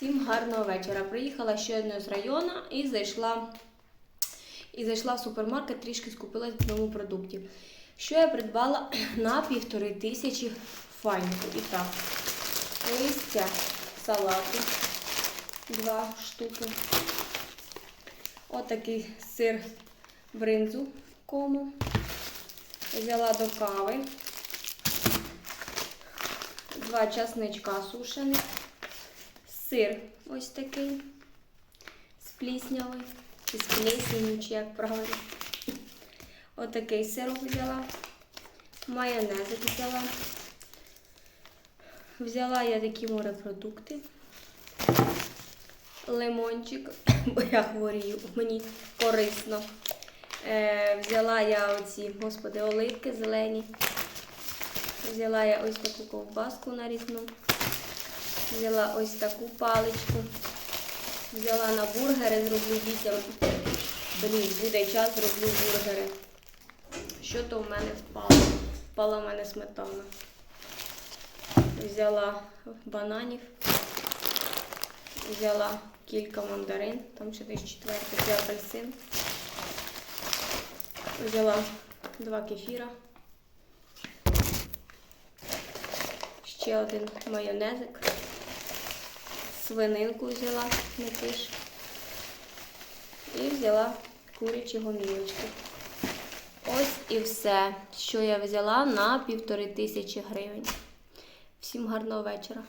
Всім гарного вечора. Приїхала щойно з району і зайшла, і зайшла в супермаркет, трішки скупила знову продуктів. Що я придбала на півтори тисячі файнку. І так, листя салату, два штуки. Отакий сир бринзу кому. Взяла до кави. Два часничка сушених. Сир ось такий з пліснявою, чи плесенью, чи як правильно. Отакий сирок взяла. Майонезик взяла. Взяла я такі морепродукти. Лимончик, бо я хворію, мені корисно. Е, взяла я оці, господи, оливки зелені. Взяла я ось таку ковбаску нарізну. Взяла ось таку паличку. Взяла на бургери, зроблю дітям. Блін, буде час, зроблю бургери. Що то в мене впало? Впала в мене сметана. Взяла бананів. Взяла кілька мандарин, там ще десь четвертий, це апельсин. Взяла два кефіра. Ще один майонезик. Свининку взяла киш. І взяла курячі гомілочки. Ось і все, що я взяла на півтори тисячі гривень. Всім гарного вечора.